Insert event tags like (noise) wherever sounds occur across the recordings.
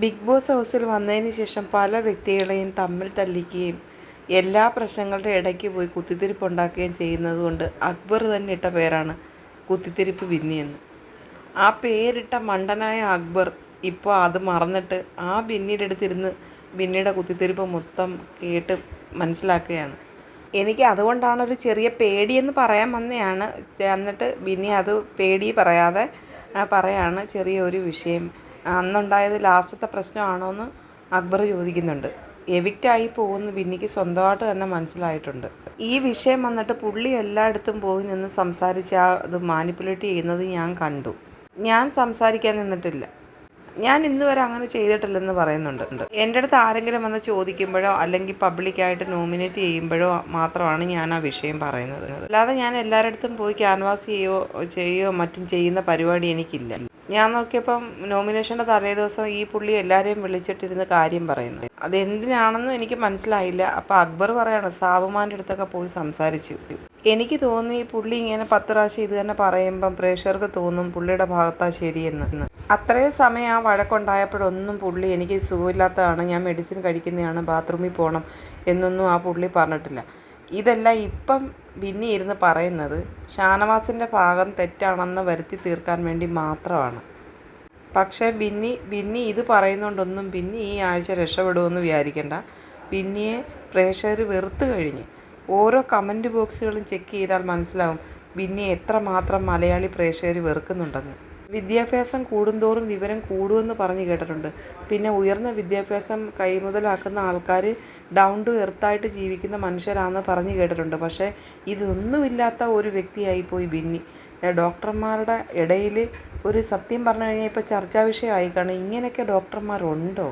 Big boss ഹൗസിൽ വന്നതിന് ശേഷം പല വ്യക്തികളെയും തമ്മിൽ തല്ലിക്കുകയും എല്ലാ പ്രശ്നങ്ങളുടെ ഇടയ്ക്ക് പോയി കുത്തിത്തിരിപ്പ് ഉണ്ടാക്കുകയും ചെയ്യുന്നത് കൊണ്ട് അക്ബർ തന്നെ ഇട്ട പേരാണ് കുത്തിത്തിരിപ്പ് ബിന്നിയെന്ന് ആ പേരിട്ട മണ്ടനായ അക്ബർ ഇപ്പോൾ അത് മറന്നിട്ട് ആ ബിന്നിയിലെടുത്തിരുന്ന് ബിന്നിയുടെ കുത്തിത്തിരിപ്പ് മൊത്തം കേട്ട് മനസ്സിലാക്കുകയാണ്. എനിക്ക് അതുകൊണ്ടാണ് ഒരു ചെറിയ പേടിയെന്ന് പറയാൻ വന്നെയാണ്. എന്നിട്ട് ബിന്നി അത് പേടി പറയാതെ പറയാണ് ചെറിയൊരു വിഷയം അന്നുണ്ടായത് ലാസ്റ്റത്തെ പ്രശ്നമാണോ എന്ന് അക്ബർ ചോദിക്കുന്നുണ്ട്. എവിക്റ്റായി പോകുന്ന ബിന്നിക്ക് സ്വന്തമായിട്ട് തന്നെ മനസ്സിലായിട്ടുണ്ട്. ഈ വിഷയം വന്നിട്ട് പുള്ളി എല്ലായിടത്തും പോയി നിന്ന് സംസാരിച്ച് അത് മാനിപ്പുലേറ്റ് ചെയ്യുന്നത് ഞാൻ കണ്ടു. ഞാൻ സംസാരിക്കാൻ നിന്നിട്ടില്ല. ഞാൻ ഇന്ന് വരെ അങ്ങനെ ചെയ്തിട്ടില്ലെന്ന് പറയുന്നുണ്ട്. എന്റെ അടുത്ത് ആരെങ്കിലും വന്ന് ചോദിക്കുമ്പോഴോ അല്ലെങ്കിൽ പബ്ലിക്കായിട്ട് നോമിനേറ്റ് ചെയ്യുമ്പോഴോ മാത്രമാണ് ഞാൻ ആ വിഷയം പറയുന്നത്. അല്ലാതെ ഞാൻ എല്ലാവരുടെ അടുത്തും പോയി ക്യാൻവാസ് ചെയ്യുകയോ ചെയ്യുകയോ മറ്റും ചെയ്യുന്ന പരിപാടി എനിക്കില്ല. ഞാൻ നോക്കിയപ്പം നോമിനേഷന്റെ തലേ ദിവസം ഈ പുള്ളി എല്ലാവരെയും വിളിച്ചിട്ടിരുന്ന് കാര്യം പറയുന്നു. അത് എന്തിനാണെന്ന് എനിക്ക് മനസ്സിലായില്ല. അപ്പോൾ അക്ബർ പറയാണ് സാബുമാന്റെ അടുത്തൊക്കെ പോയി സംസാരിച്ചു. എനിക്ക് തോന്നി ഈ പുള്ളി ഇങ്ങനെ പത്ത് പ്രാവശ്യം ഇത് തന്നെ പറയുമ്പം പ്രേക്ഷകർക്ക് തോന്നും പുള്ളിയുടെ ഭാഗത്താ ശരിയെന്ന്. അത്രയും സമയം ആ വഴക്കുണ്ടായപ്പോഴൊന്നും പുള്ളി എനിക്ക് സുഖമില്ലാത്തതാണ്. ഞാൻ മെഡിസിൻ കഴിക്കുന്നതാണ് ബാത്റൂമിൽ പോകണം എന്നൊന്നും ആ പുള്ളി പറഞ്ഞിട്ടില്ല. ഇതെല്ലാം ഇപ്പം ബിന്നി ഇരുന്ന് പറയുന്നത് ഷാനവാസിന്റെ ഭാഗം തെറ്റാണെന്ന് വരുത്തി തീർക്കാൻ വേണ്ടി മാത്രമാണ്. പക്ഷേ ബിന്നി ബിന്നി ഇത് പറയുന്നതുകൊണ്ടൊന്നും ബിന്നി ഈ ആഴ്ച രക്ഷപ്പെടുമെന്ന് വിചാരിക്കേണ്ട. ബിന്നിയെ പ്രേക്ഷകർ വെറുത്ത് കഴിഞ്ഞ്. ഓരോ കമന്റ് ബോക്സുകളും ചെക്ക് ചെയ്താൽ മനസ്സിലാവും ബിന്നിയെ എത്രമാത്രം മലയാളി പ്രേക്ഷകർ വെറുക്കുന്നുണ്ടെന്ന്. വിദ്യാഭ്യാസം കൂടുന്തോറും വിവരം കൂടുമെന്ന് പറഞ്ഞു കേട്ടിട്ടുണ്ട്. പിന്നെ ഉയർന്ന വിദ്യാഭ്യാസം കൈമുതലാക്കുന്ന ആൾക്കാർ ഡൗൺ ടു എർത്തായിട്ട് ജീവിക്കുന്ന മനുഷ്യരാണെന്ന് പറഞ്ഞു കേട്ടിട്ടുണ്ട്. പക്ഷേ ഇതൊന്നുമില്ലാത്ത ഒരു വ്യക്തിയായിപ്പോയി ബിന്നി. ഡോക്ടർമാരുടെ ഇടയിൽ ഒരു സത്യം പറഞ്ഞു കഴിഞ്ഞാൽ ഇപ്പോൾ ചർച്ചാ വിഷയമായി കാണും ഇങ്ങനെയൊക്കെ ഡോക്ടർമാരുണ്ടോ?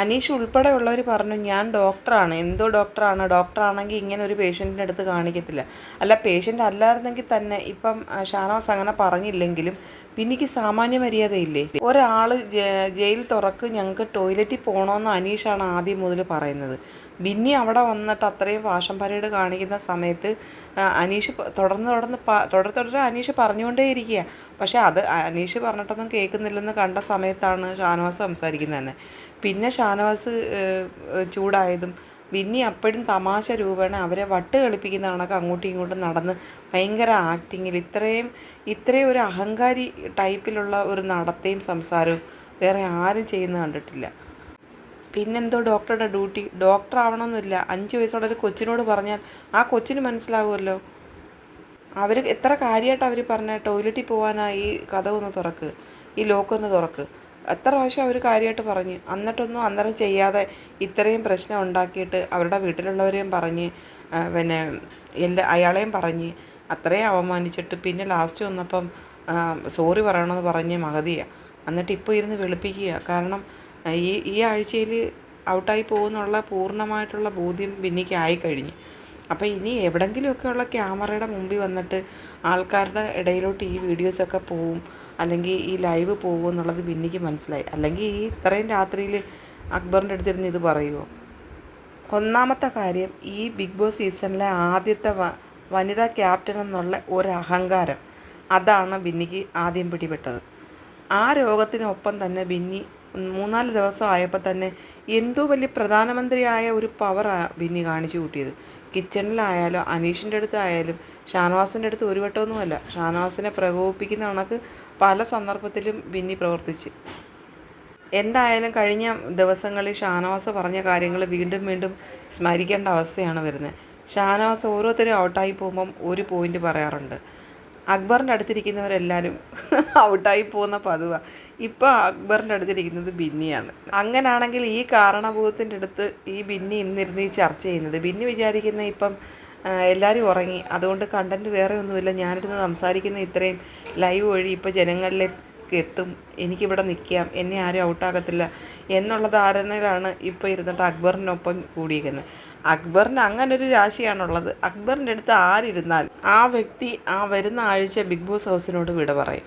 അനീഷ് ഉൾപ്പെടെ ഉൾപ്പെടെയുള്ളവർ പറഞ്ഞു ഞാൻ ഡോക്ടറാണ്. എന്തോ ഡോക്ടറാണ്. ഡോക്ടറാണെങ്കിൽ ഇങ്ങനെ ഒരു പേഷ്യന്റിന്റെ അടുത്ത് കാണിക്കത്തില്ല. അല്ല പേഷ്യന്റ് അല്ലായിരുന്നെങ്കിൽ തന്നെ ഇപ്പം ഷാനവാസ് അങ്ങനെ പറഞ്ഞില്ലെങ്കിലും പിന്നിക്ക് സാമാന്യ മര്യാദയില്ലേ? ഒരാൾ ജയിൽ തുറക്ക് ഞങ്ങൾക്ക് ടോയ്ലറ്റിൽ പോകണമെന്ന് അനീഷാണ് ആദ്യം മുതൽ പറയുന്നത്. ബിന്നി അവിടെ വന്നിട്ട് അത്രയും ഫാഷൻ പരേഡ് കാണിക്കുന്ന സമയത്ത് അനീഷ് തുടർന്ന് തുടർന്ന് തുടർ തുടരെ അനീഷ് പറഞ്ഞുകൊണ്ടേ ഇരിക്കുക പക്ഷേ അത് അനീഷ് പറഞ്ഞിട്ടൊന്നും കേൾക്കുന്നില്ലെന്ന് കണ്ട സമയത്താണ് ഷാനവാസ് സംസാരിക്കുന്നത് തന്നെ പിന്നെ ഷാനവാസ് ചൂടായതും ബിന്നി അപ്പോഴും തമാശ രൂപേണ അവരെ വട്ട് കളിപ്പിക്കുന്ന കണക്ക് അങ്ങോട്ടും ഇങ്ങോട്ടും നടന്ന് ഭയങ്കര ആക്ടിങ്ങിൽ ഇത്രയും ഇത്രയും ഒരു അഹങ്കാരി ടൈപ്പിലുള്ള ഒരു നടത്തയും സംസാരവും വേറെ ആരും ചെയ്യുന്ന കണ്ടിട്ടില്ല. പിന്നെന്തോ ഡോക്ടറുടെ ഡ്യൂട്ടി ഡോക്ടർ ആവണമെന്നില്ല അഞ്ച് വയസ്സുള്ള ഒരു കൊച്ചിനോട് പറഞ്ഞാൽ ആ കൊച്ചിന് മനസ്സിലാവുമല്ലോ. അവർ എത്ര കാര്യമായിട്ട് അവർ പറഞ്ഞ? ടോയ്ലറ്റിൽ പോകാനായി കഥ ഒന്ന് തുറക്ക്. ഈ ലോക്കൊന്ന് തുറക്ക്. എത്ര പ്രാവശ്യം അവർ കാര്യമായിട്ട് പറഞ്ഞ്. എന്നിട്ടൊന്നും അന്നേരം ചെയ്യാതെ ഇത്രയും പ്രശ്നം ഉണ്ടാക്കിയിട്ട് അവരുടെ വീട്ടിലുള്ളവരെയും പറഞ്ഞ് പിന്നെ എല്ലാ അയാളെയും പറഞ്ഞ് അത്രയും അവമാനിച്ചിട്ട് പിന്നെ ലാസ്റ്റ് വന്നപ്പം സോറി പറയണമെന്ന് പറഞ്ഞ് മഹതിയാണ് എന്നിട്ട് ഇപ്പോൾ ഇരുന്ന് വെളുപ്പിക്കുക. കാരണം ഈ ഈ ആഴ്ചയിൽ ഔട്ടായി പോകുന്നുള്ള പൂർണമായിട്ടുള്ള ബോധ്യം ബിന്നിക്ക് ആയിക്കഴിഞ്ഞു. അപ്പോൾ ഇനി എവിടെങ്കിലുമൊക്കെ ഉള്ള ക്യാമറയുടെ മുമ്പിൽ വന്നിട്ട് ആൾക്കാരുടെ ഇടയിലോട്ട് ഈ വീഡിയോസൊക്കെ പോവും. അല്ലെങ്കിൽ ഈ ലൈവ് പോകുമോ എന്നുള്ളത് ബിന്നിക്ക് മനസ്സിലായി. അല്ലെങ്കിൽ ഈ ഇത്രയും രാത്രിയിൽ അക്ബറിന്റെ അടുത്തിരുന്ന് ഇത് പറയുമോ ഒന്നാമത്തെ കാര്യം ഈ ബിഗ് ബോസ് സീസണിലെ ആദ്യത്തെ വനിതാ ക്യാപ്റ്റൻ എന്നുള്ള ഒരു അഹങ്കാരം അതാണ് ബിന്നിക്ക് ആദ്യം പിടിപെട്ടത്. ആ രോഗത്തിനൊപ്പം തന്നെ ബിന്നി മൂന്നാൽ ദിവസം ആയപ്പോൾ തന്നെ എന്തോ വലിയ പ്രധാനമന്ത്രിയായ ഒരു പവറാണ് ബിന്നി കാണിച്ചു കൂട്ടിയത്. കിച്ചണിലായാലും അനീഷിന്റെ അടുത്തായാലും ഷാനവാസിന്റെ അടുത്ത് ഒരു വട്ടമൊന്നുമല്ല. ഷാനവാസിനെ പ്രകോപിപ്പിക്കുന്ന കണക്ക് പല സന്ദർഭത്തിലും ബിന്നി പ്രവർത്തിച്ച്. എന്തായാലും കഴിഞ്ഞ ദിവസങ്ങളിൽ ഷാനവാസ് പറഞ്ഞ കാര്യങ്ങൾ വീണ്ടും വീണ്ടും സ്മരിക്കേണ്ട അവസ്ഥയാണ് വരുന്നത്. ഷാനവാസ് ഓരോരുത്തരും ഔട്ടായി പോകുമ്പം ഒരു പോയിന്റ് പറയാറുണ്ട്. അക്ബറിന്റെ അടുത്തിരിക്കുന്നവരെല്ലാവരും (laughs) ഔട്ടായി പോകുന്ന പതിവാണ് ഇപ്പോൾ അക്ബറിന്റെ അടുത്തിരിക്കുന്നത് ബിന്നിയാണ്. അങ്ങനാണെങ്കിൽ ഈ കാരണഭൂതത്തിന്റെ അടുത്ത് ഈ ബിന്നി ഇന്നിരുന്ന് ഈ ചർച്ച ചെയ്യുന്നത്. ബിന്നി വിചാരിക്കുന്ന ഇപ്പം എല്ലാവരും ഉറങ്ങി. അതുകൊണ്ട് കണ്ടന്റ് വേറെ ഒന്നുമില്ല. ഞാനിരുന്ന് സംസാരിക്കുന്ന ഇത്രയും ലൈവ് വഴി ഇപ്പോൾ ജനങ്ങളിലേക്ക് എത്തും എനിക്കിവിടെ നിൽക്കാം എന്നെ ആരും ഔട്ടാകത്തില്ല എന്നുള്ള ധാരണയിലാണ് ഇപ്പോൾ ഇരുന്നിട്ട് അക്ബറിനൊപ്പം കൂടിയിരിക്കുന്നത്. അക്ബറിന് അങ്ങനൊരു രാശിയാണുള്ളത്. അക്ബറിന്റെ അടുത്ത് ആരിരുന്നാൽ ആ വ്യക്തി ആ വരുന്ന ആഴ്ച ബിഗ് ബോസ് ഹൗസിനോട് വിട പറയും.